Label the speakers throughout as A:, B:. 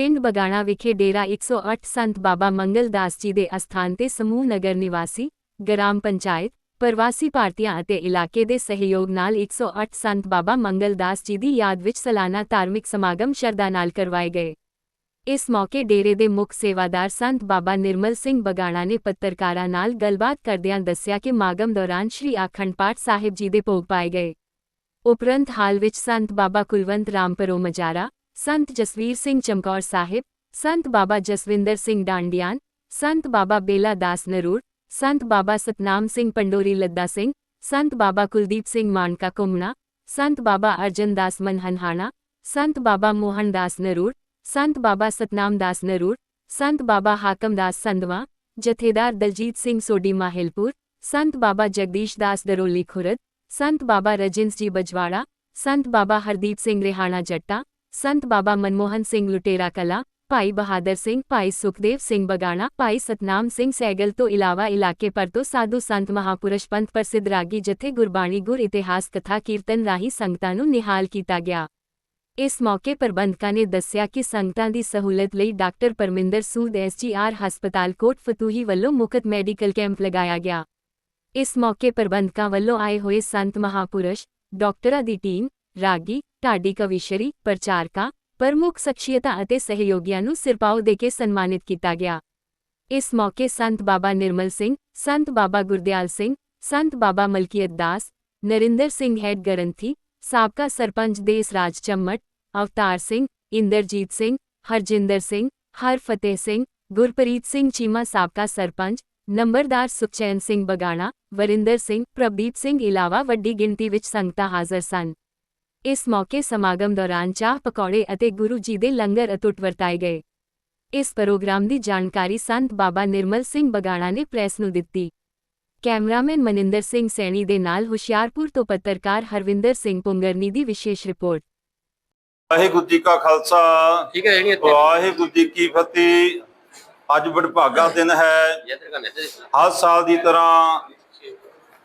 A: ਪਿੰਡ ਬਗਾਣਾ ਵਿਖੇ ਡੇਰਾ 108 ਸੰਤ ਬਾਬਾ ਮੰਗਲ ਦਾਸ ਜੀ ਦੇ ਅਸਥਾਨ ਤੇ ਸਮੂਹ ਨਗਰ ਨਿਵਾਸੀ, ਗ੍ਰਾਮ ਪੰਚਾਇਤ, ਪ੍ਰਵਾਸੀ ਭਾਰਤੀਆਂ ਅਤੇ ਇਲਾਕੇ ਦੇ ਸਹਿਯੋਗ ਨਾਲ 108 ਸੰਤ ਬਾਬਾ ਮੰਗਲ ਦਾਸ ਜੀ ਦੀ ਯਾਦ ਵਿੱਚ ਸਾਲਾਨਾ ਧਾਰਮਿਕ ਸਮਾਗਮ ਸ਼ਰਧਾ ਨਾਲ ਕਰਵਾਏ ਗਏ। ਇਸ ਮੌਕੇ ਡੇਰੇ ਦੇ ਮੁੱਖ ਸੇਵਾਦਾਰ ਸੰਤ ਬਾਬਾ ਨਿਰਮਲ ਸਿੰਘ ਬਗਾਣਾ ਨੇ ਪੱਤਰਕਾਰਾਂ ਨਾਲ ਗੱਲਬਾਤ ਕਰਦਿਆਂ ਦੱਸਿਆ ਕਿ ਮਾਗਮ ਦੌਰਾਨ ਸ਼੍ਰੀ ਆਖੰਡ ਪਾਠ ਸਾਹਿਬ ਜੀ ਦੇ ਭੋਗ ਪਾਏ ਗਏ। ਉਪਰੰਤ ਹਾਲ ਵਿੱਚ ਸੰਤ ਬਾਬਾ ਕੁਲਵੰਤ ਰਾਮਪਰੋ ਮਜਾਰਾ ਸੰਤ ਜਸਵੀਰ ਸਿੰਘ ਚਮਕੌਰ ਸਾਹਿਬ ਸੰਤ ਬਾਬਾ ਜਸਵਿੰਦਰ ਸਿੰਘ ਡਾਂਡੀਆਨ ਸੰਤ ਬਾਬਾ ਬੇਲਾ ਦਾਸ ਨਰੂਰ ਸੰਤ ਬਾਬਾ ਸਤਨਾਮ ਸਿੰਘ ਪੰਡੋਰੀ ਲੱਦਾ ਸਿੰਘ ਸੰਤ ਬਾਬਾ ਕੁਲਦੀਪ ਸਿੰਘ ਮਾਨਕਾ ਕੁਮਨਾ ਸੰਤ ਬਾਬਾ ਅਰਜਨ ਦਾਸ ਮਨਹਨਹਾਣਾ ਸੰਤ ਬਾਬਾ ਮੋਹਨ ਦਾਸ ਨਰੂਰ ਸੰਤ ਬਾਬਾ ਸਤਨਾਮ ਦਾਸ ਨਰੂਰ ਸੰਤ ਬਾਬਾ ਹਾਕਮ ਦਾਸ ਸੰਧਵਾ ਜਥੇਦਾਰ ਦਲਜੀਤ ਸਿੰਘ ਸੋਢੀ ਮਾਹਿਲਪੁਰ ਸੰਤ ਬਾਬਾ ਜਗਦੀਸ਼ ਦਾਸ ਦਰੋਲੀ ਖੁਰਦ ਸੰਤ ਬਾਬਾ ਰਜਿੰਸ ਜੀ ਬਜਵਾੜਾ ਸੰਤ ਬਾਬਾ ਹਰਦੀਪ ਸਿੰਘ ਰਿਹਾਣਾ ਜੱਟਾ ਸੰਤ ਬਾਬਾ ਮਨਮੋਹਨ ਸਿੰਘ ਲੁਟੇਰਾ ਕਲਾ ਭਾਈ ਬਹਾਦਰ ਸਿੰਘ ਭਾਈ ਸੁਖਦੇਵ ਸਿੰਘ ਬਗਾਣਾ ਭਾਈ ਸਤਨਾਮ ਸਿੰਘ ਸੈਗਲ ਤੋਂ ਇਲਾਵਾ ਇਲਾਕੇ ਪਰ ਤੋਂ ਸਾਧੂ ਸੰਤ ਮਹਾਪੁਰਸ਼ ਪੰਥ ਪ੍ਰਸਿੱਧ ਰਾਗੀ ਜਥੇ ਗੁਰਬਾਣੀ ਗੁਰ ਇਤਿਹਾਸ ਕਥਾ ਕੀਰਤਨ ਰਾਹੀਂ ਸੰਗਤਾਂ ਨੂੰ ਨਿਹਾਲ ਕੀਤਾ ਗਿਆ ਇਸ ਮੌਕੇ ਪ੍ਰਬੰਧਕਾਂ ਨੇ ਦੱਸਿਆ ਕਿ ਸੰਗਤਾਂ ਦੀ ਸਹੂਲਤ ਲਈ ਡਾਕਟਰ ਪਰਮਿੰਦਰ ਸੂਦ ਐਸਜੀਆਰ ਹਸਪਤਾਲ ਕੋਟ ਫਤੂਹੀ ਵੱਲੋਂ ਮੁਕਤ ਮੈਡੀਕਲ ਕੈਂਪ ਲਗਾਇਆ ਗਿਆ ਇਸ ਮੌਕੇ ਪ੍ਰਬੰਧਕਾਂ ਵੱਲੋਂ ਆਏ ਹੋਏ ਸੰਤ ਮਹਾਪੁਰਸ਼ ਡਾਕਟਰਾਂ ਦੀ ਟੀਮ ਰਾਗੀ ਢਾਡੀ ਕਵੀਸ਼ਰੀ, ਪ੍ਰਚਾਰਕਾਂ, ਪ੍ਰਮੁੱਖ ਸ਼ਖਸੀਅਤਾਂ ਅਤੇ ਸਹਿਯੋਗੀਆਂ ਨੂੰ ਸਿਰਪਾਓ ਦੇ ਕੇ ਸਨਮਾਨਿਤ ਕੀਤਾ ਗਿਆ। ਇਸ ਮੌਕੇ ਸੰਤ ਬਾਬਾ ਨਿਰਮਲ ਸਿੰਘ, ਸੰਤ ਬਾਬਾ ਗੁਰਦਿਆਲ ਸਿੰਘ, ਸੰਤ ਬਾਬਾ ਮਲਕੀਅਤ ਦਾਸ, ਨਰਿੰਦਰ ਸਿੰਘ ਹੈਡ ਗਰੰਥੀ, ਸਾਬਕਾ ਸਰਪੰਚ ਦੇਸ ਰਾਜ ਚੰਮਟ, ਅਵਤਾਰ ਸਿੰਘ, ਇੰਦਰਜੀਤ ਸਿੰਘ, ਹਰਜਿੰਦਰ ਸਿੰਘ ਹਰਫਤਿਹ ਸਿੰਘ, ਗੁਰਪ੍ਰੀਤ ਸਿੰਘ ਚੀਮਾ ਸਾਬਕਾ ਸਰਪੰਚ, ਨੰਬਰਦਾਰ ਸੁਖਚੈਨ ਸਿੰਘ ਬਗਾਣਾ, ਵਰਿੰਦਰ ਸਿੰਘ, ਪ੍ਰਭਦੀਪ ਸਿੰਘ ਇਲਾਵਾ ਵੱਡੀ ਗਿਣਤੀ ਵਿੱਚ ਸੰਗਤਾਂ ਹਾਜ਼ਰ ਸਨ। ਇਸ ਮੌਕੇ ਸਮਾਗਮ ਦੌਰਾਨ ਚਾਹ ਪਕੌੜੇ ਅਤੇ ਗੁਰੂ ਜੀ ਦੇ ਲੰਗਰ ਅਤੁੱਟ ਵਰਤਾਏ ਗਏ। ਇਸ ਪ੍ਰੋਗਰਾਮ ਦੀ ਜਾਣਕਾਰੀ ਸੰਤ ਬਾਬਾ ਨਿਰਮਲ ਸਿੰਘ ਬਗਾਣਾ ਨੇ ਪ੍ਰੈਸ ਨੂੰ ਦਿੱਤੀ। ਕੈਮਰਾਮੈਨ ਮਨਿੰਦਰ ਸਿੰਘ ਸੈਣੀ ਦੇ ਨਾਲ ਹੁਸ਼ਿਆਰਪੁਰ ਤੋਂ ਪੱਤਰਕਾਰ ਹਰਵਿੰਦਰ ਸਿੰਘ ਪੁੰਗਰਨੀ ਦੀ ਵਿਸ਼ੇਸ਼ ਰਿਪੋਰਟ।
B: ਵਾਹਿਗੁਰੂ ਜੀ ਕਾ ਖਾਲਸਾ।
C: ਠੀਕ ਹੈ ਜਿਹੜੀ ਇੱਥੇ
B: ਵਾਹਿਗੁਰੂ ਜੀ ਕੀ ਫਤਿਹ। ਅੱਜ ਵਡਭਾਗਾ ਦਿਨ ਹੈ। ਹਰ ਸਾਲ ਦੀ ਤਰ੍ਹਾਂ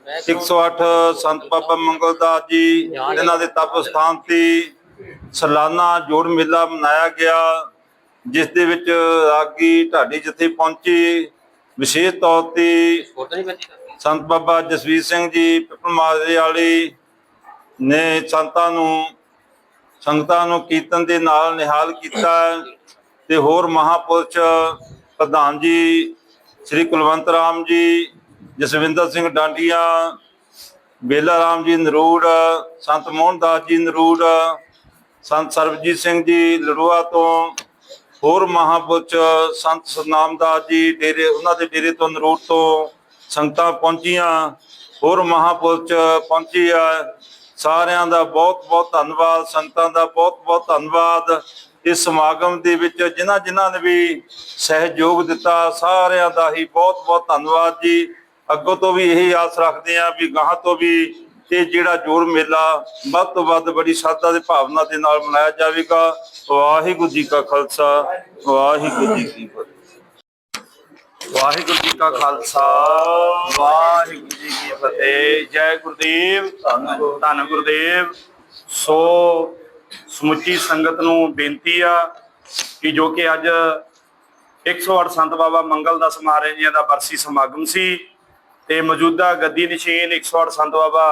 B: 108 ਸੰਤ ਬਾਬਾ ਮੰਗਲਦਾਸ ਜੀ ਇਹਨਾਂ ਦੇ ਤਪ ਸਥਾਨ ਤੇ ਸਾਲਾਨਾ ਜੋੜ ਮੇਲਾ ਮਨਾਇਆ ਗਿਆ ਜਿਸ ਦੇ ਵਿੱਚ ਰਾਗੀ ਢਾਡੀ ਜਥੇ ਪਹੁੰਚੇ। ਵਿਸ਼ੇਸ਼ ਤੌਰ ਤੇ ਸੰਤ ਬਾਬਾ ਜਸਵੀਰ ਸਿੰਘ ਜੀ ਪਿਪਲ ਮਾਜਰੇ ਵਾਲੇ ਨੇ ਸੰਤਾਂ ਨੂੰ ਸੰਗਤਾਂ ਨੂੰ ਕੀਰਤਨ ਦੇ ਨਾਲ ਨਿਹਾਲ ਕੀਤਾ ਤੇ ਹੋਰ ਮਹਾਪੁਰਸ਼ ਪ੍ਰਧਾਨ ਜੀ ਸ੍ਰੀ ਕੁਲਵੰਤ ਰਾਮ ਜੀ ਜਸਵਿੰਦਰ ਸਿੰਘ ਡਾਂਡੀਆਂ, ਬੇਲਾ ਰਾਮ ਜੀ ਨਰੂੜ, ਸੰਤ ਮੋਹਨ ਦਾਸ ਜੀ ਨਰੂੜ, ਸੰਤ ਸਰਬਜੀਤ ਸਿੰਘ ਜੀ ਲੜੂਆ ਤੋਂ, ਹੋਰ ਮਹਾਪੁਰਸ਼ ਸੰਤ ਸਤਨਾਮ ਦਾਸ ਜੀ ਡੇਰੇ, ਉਹਨਾਂ ਦੇ ਡੇਰੇ ਤੋਂ ਨਰੂੜ ਤੋਂ ਸੰਗਤਾਂ ਪਹੁੰਚੀਆਂ, ਹੋਰ ਮਹਾਪੁਰਸ਼ ਪਹੁੰਚੀ ਆ। ਸਾਰਿਆਂ ਦਾ ਬਹੁਤ ਬਹੁਤ ਧੰਨਵਾਦ, ਸੰਗਤਾਂ ਦਾ ਬਹੁਤ ਬਹੁਤ ਧੰਨਵਾਦ। ਇਸ ਸਮਾਗਮ ਦੇ ਵਿੱਚ ਜਿਨ੍ਹਾਂ ਜਿਨ੍ਹਾਂ ਨੇ ਵੀ ਸਹਿਯੋਗ ਦਿੱਤਾ, ਸਾਰਿਆਂ ਦਾ ਹੀ ਬਹੁਤ ਬਹੁਤ ਧੰਨਵਾਦ ਜੀ। ਅੱਗੋਂ ਤੋਂ ਵੀ ਇਹੀ ਆਸ ਰੱਖਦੇ ਆ ਵੀ ਗਾਹਾਂ ਤੋਂ ਵੀ ਇਹ ਜਿਹੜਾ ਜੋੜ ਮੇਲਾ ਵੱਧ ਤੋਂ ਵੱਧ ਬੜੀ ਸ਼ਰਧਾ ਤੇ ਭਾਵਨਾ ਦੇ ਨਾਲ ਮਨਾਇਆ ਜਾਵੇਗਾ। ਵਾਹਿਗੁਰੂ ਜੀ ਕਾ ਖਾਲਸਾ, ਵਾਹਿਗੁਰੂ ਜੀ ਕੀ ਫਤਿਹ। ਵਾਹਿਗੁਰੂ ਜੀ ਕਾ ਖਾਲਸਾ, ਵਾਹਿਗੁਰੂ ਜੀ ਕੀ ਫਤਿਹ। ਜੈ ਗੁਰਦੇਵ, ਧੰਨ ਗੁਰਦੇਵ। ਸੋ ਸਮੁੱਚੀ ਸੰਗਤ ਨੂੰ ਬੇਨਤੀ ਆ ਕਿ ਜੋ ਕਿ ਅੱਜ 108 ਸੰਤ ਬਾਬਾ ਮੰਗਲ ਦਾਸ ਮਹਾਰਾਜ ਜੀ ਦਾ ਬਰਸੀ ਸਮਾਗਮ ਸੀ ਤੇ ਮੌਜੂਦਾ ਗੱਦੀ ਨਿਸ਼ੀਨ 108 ਸੰਤ ਬਾਬਾ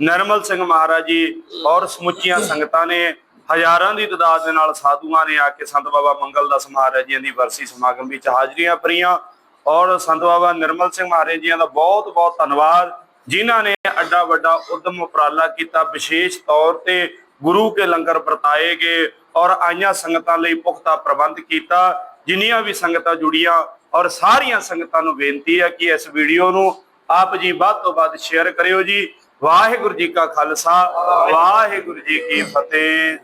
B: ਨਰਮਲ ਸਿੰਘ ਮਹਾਰਾਜ ਜੀ ਔਰ ਸਮੁੱਚੀਆਂ ਸੰਗਤਾਂ ਨੇ ਹਜ਼ਾਰਾਂ ਦੀ ਤਾਦਾਦ ਦੇ ਨਾਲ ਸਾਧੂਆਂ ਨੇ ਆ ਕੇ ਸੰਤ ਬਾਬਾ ਮੰਗਲ ਦਾਸ ਮਹਾਰਾਜ ਜੀ ਦੀ ਵਰਸੀ ਸਮਾਗਮ ਵਿੱਚ ਹਾਜ਼ਰੀਆਂ ਭਰੀਆਂ ਔਰ ਸੰਤ ਬਾਬਾ ਨਿਰਮਲ ਸਿੰਘ ਮਹਾਰਾਜ ਜੀ ਦਾ ਬਹੁਤ ਬਹੁਤ ਧੰਨਵਾਦ, ਜਿਨ੍ਹਾਂ ਨੇ ਅੱਡਾ ਵੱਡਾ ਉਦਮ ਉਪਰਾਲਾ ਕੀਤਾ, ਵਿਸ਼ੇਸ਼ ਤੌਰ ਤੇ ਗੁਰੂ ਕੇ ਲੰਗਰ ਵਰਤਾਏ ਗਏ ਔਰ ਆਈਆਂ ਸੰਗਤਾਂ ਲਈ ਪੁਖਤਾ ਪ੍ਰਬੰਧ ਕੀਤਾ, ਜਿੰਨੀਆਂ ਵੀ ਸੰਗਤਾਂ ਜੁੜੀਆਂ ਔਰ ਸਾਰੀਆਂ ਸੰਗਤਾਂ ਨੂੰ ਬੇਨਤੀ ਹੈ ਕਿ ਇਸ ਵੀਡੀਓ ਨੂੰ ਆਪ ਜੀ ਵੱਧ ਤੋਂ ਵੱਧ ਸ਼ੇਅਰ ਕਰਿਓ ਜੀ। ਵਾਹਿਗੁਰੂ ਜੀ ਕਾ ਖਾਲਸਾ, ਵਾਹਿਗੁਰੂ ਜੀ ਕੀ ਫਤਿਹ।